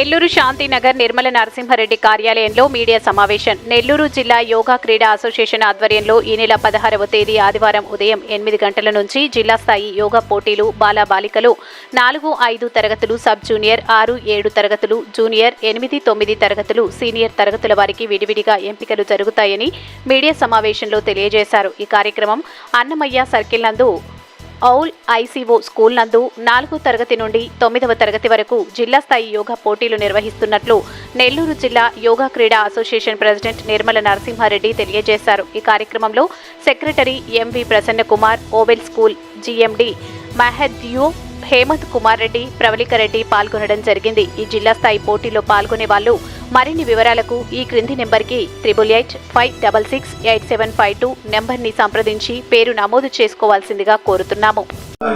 నెల్లూరు శాంతినగర్ నిర్మల నరసింహారెడ్డి కార్యాలయంలో మీడియా సమావేశం. నెల్లూరు జిల్లా యోగా క్రీడా అసోసియేషన్ ఆధ్వర్యంలో ఈ నెల పదహారవ తేదీ ఆదివారం ఉదయం ఎనిమిది గంటల నుంచి జిల్లా స్థాయి యోగా పోటీలు బాల బాలికలు నాలుగు ఐదు తరగతులు సబ్ జూనియర్ ఆరు ఏడు తరగతులు జూనియర్ ఎనిమిది తొమ్మిది తరగతులు సీనియర్ తరగతుల వారికి విడివిడిగా ఎంపికలు జరుగుతాయని మీడియా సమావేశంలో తెలియజేశారు. ఈ కార్యక్రమం అన్నమయ్య సర్కిల్ నందు ఔల్ ఐసీఓ స్కూల్ నందు నాలుగో తరగతి నుండి తొమ్మిదవ తరగతి వరకు జిల్లా స్థాయి యోగా పోటీలు నిర్వహిస్తున్నట్లు నెల్లూరు జిల్లా యోగా క్రీడా అసోసియేషన్ ప్రెసిడెంట్ నిర్మల నరసింహారెడ్డి తెలియజేశారు. ఈ కార్యక్రమంలో secretary MV Prasanna Kumar oval school GMD మహద్యూ Hemanth Kumar Reddy Pravalikareddy పాల్గొనడం జరిగింది. ఈ జిల్లా స్థాయి పోటీలో పాల్గొనే వాళ్ళు మరిన్ని వివరాలకు ఈ క్రింది నెంబర్కి triple eight five double six eight seven five two నెంబర్ని సంప్రదించి పేరు నమోదు చేసుకోవాల్సిందిగా కోరుతున్నాము.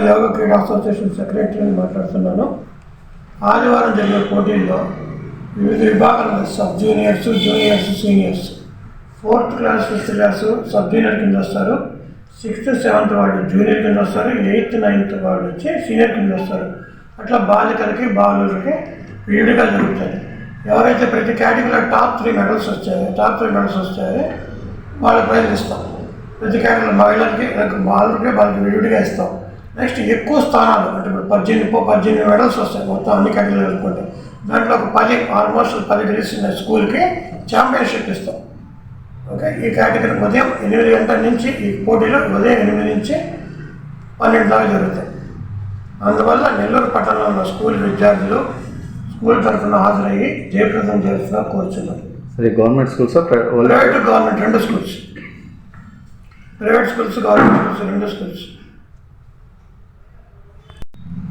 యోగా క్రీడా అసోసియేషన్ సెక్రటరీని మాట్లాడుతున్నాను. ఆదివారం జరిగే పోటీల్లో వివిధ విభాగాలు sub juniors juniors seniors fourth class fifth class sub junior కింద వస్తారు. సిక్స్త్ సెవెంత్ వాళ్ళు జూనియర్ కింద వస్తారు ఎయిత్ నైన్త్ వాళ్ళు వచ్చి సీనియర్ కింద వస్తారు. అట్లా బాలికలకి బాలులకి విడిగా జరుగుతుంది ఎవరైతే ప్రతి కేటగిరీలో టాప్ త్రీ మెడల్స్ వచ్చాయో టాప్ త్రీ మెడల్స్ వచ్చాయో వాళ్ళకి ప్రైజ్ ఇస్తాం. ప్రతి కేటగిరీలో మహిళలకి లేక బాలులకి వాళ్ళకి విడివిడిగా ఇస్తాం. నెక్స్ట్ ఎక్కువ స్థానాలు అంటే ఇప్పుడు పద్దెనిమిది పో- పద్దెనిమిది మెడల్స్ వస్తాయి మొత్తం అన్ని కేటగిరీలు అనుకుంటే దాంట్లో ఒక పది ఆల్మోస్ట్ పది గెలిచిన స్కూల్కి ఛాంపియన్షిప్ ఇస్తాం. ఓకే ఈ కేటగిరీ ఉదయం ఎనిమిది గంటల నుంచి ఈ పోటీలు ఉదయం ఎనిమిది నుంచి పన్నెండు దాకా జరుగుతాయి. అందువల్ల నెల్లూరు పట్టణంలో ఉన్న స్కూల్ విద్యార్థులు స్కూల్ తరఫున హాజరయ్యి జయప్రదం చేస్తున్నా కోరుచున్నారు సరే గవర్నమెంట్ స్కూల్స్? ప్రైవేట్ గవర్నమెంట్ రెండు schools. Private schools government schools రెండు schools.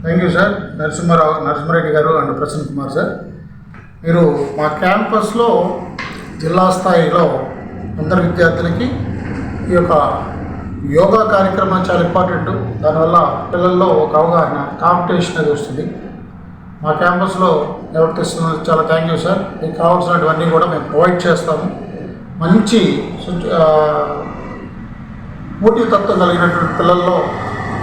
Thank you sir. Narasimha Rao Narasimha Reddy garu and Prasanna Kumar sir. మీరు మా క్యాంపస్లో జిల్లా స్థాయిలో అందరు విద్యార్థులకి ఈ యొక్క యోగా కార్యక్రమం చాలా ఇంపార్టెంట్. దానివల్ల పిల్లల్లో ఒక అవగాహన కాంపిటీషన్ అది వస్తుంది. మా క్యాంపస్లో ఎవరికి చాలా థ్యాంక్ యూ సార్ మీకు కావాల్సినటువన్నీ కూడా మేము ప్రొవైడ్ చేస్తాము. మంచి పోటీతత్వం కలిగినటువంటి పిల్లల్లో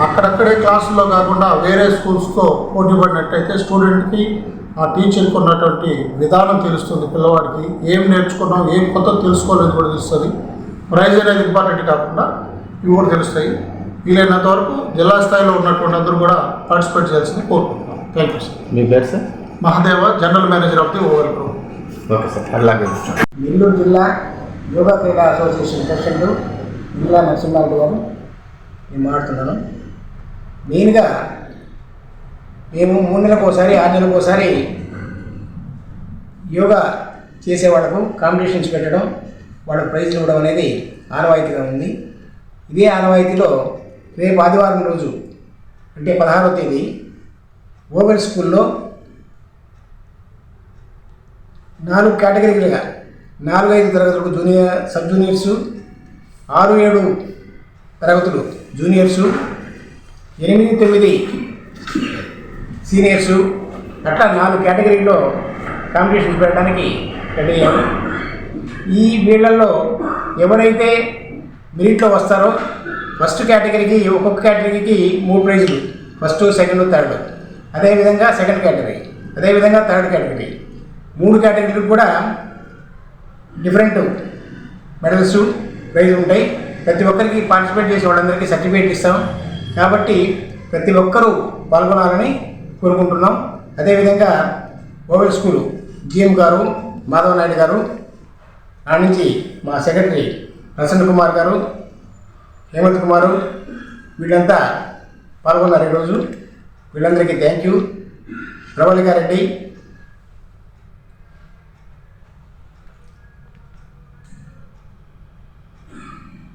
అక్కడక్కడే క్లాసుల్లో కాకుండా వేరే స్కూల్స్తో పోటీ పడినట్టయితే స్టూడెంట్కి ఆ టీచర్కి ఉన్నటువంటి విధానం తెలుస్తుంది పిల్లవాడికి. ఏం నేర్చుకున్నాం ఏం కొత్త తెలుసుకోలేదు కూడా తెలుస్తుంది. ప్రైజ్ అనేది ఇంపార్టెంట్ కాకుండా ఇవి కూడా తెలుస్తాయి. వీలైనంత వరకు జిల్లా స్థాయిలో ఉన్నటువంటి అందరూ కూడా పార్టిసిపేట్ చేయాల్సింది కోరుకుంటున్నాం. థ్యాంక్ యూ సార్ మీ పేరు sir Mahadeva general manager of the over group. Okay sir అలాగే నెల్లూరు జిల్లా యోగా క్రీడా అసోసియేషన్ ప్రెసిడెంట్ ఇంద్రా నరసింహారెడ్డి గారు. నేను మాట్లాడుతున్నాను మెయిన్గా మేము మూడు నెలలకు ఒకసారి ఆరు నెలలకు ఒకసారి యోగా చేసే వాళ్ళకు కాంపిటీషన్స్ పెట్టడం వాళ్ళకు ప్రైజ్లు ఇవ్వడం అనేది ఆనవాయితీగా ఉంది. ఇదే ఆనవాయితీలో రేపు ఆదివారం రోజు అంటే పదహారవ తేదీ ఓవెల్ స్కూల్లో నాలుగు కేటగిరీలుగా నాలుగు ఐదు తరగతులకు జూనియర్ సబ్ జూనియర్సు ఆరు ఏడు తరగతులు జూనియర్సు ఎనిమిది తొమ్మిది సీనియర్సు. అట్లా నాలుగు కేటగిరీల్లో కాంపిటీషన్స్ పెట్టడానికి రెడీ అయ్యాము ఈ వీళ్ళల్లో ఎవరైతే మెరిట్లో వస్తారో ఫస్ట్ కేటగిరీకి ఒక్కొక్క కేటగిరీకి మూడు ప్రైజులు. ఫస్ట్ సెకండ్ థర్డ్ అదేవిధంగా సెకండ్ కేటగిరీ అదేవిధంగా థర్డ్ కేటగిరీ. మూడు కేటగిరీలకు కూడా డిఫరెంట్ మెడల్స్ ప్రైజ్ ఉంటాయి. ప్రతి ఒక్కరికి పార్టిసిపేట్ చేసే వాళ్ళందరికీ సర్టిఫికేట్ ఇస్తాం. కాబట్టి ప్రతి ఒక్కరూ పాల్గొనాలని కోరుకుంటున్నాం. అదేవిధంగా ఓవెల్ స్కూల్ జిఎం గారు మాధవ నాయుడు గారు ఆ నుంచి మా సెక్రటరీ ప్రసన్న కుమార్ గారు హేమంత్ కుమారు వీళ్ళంతా పాల్గొన్నారు ఈరోజు. వీళ్ళందరికీ థ్యాంక్ యూ. ప్రవళికారెడ్డి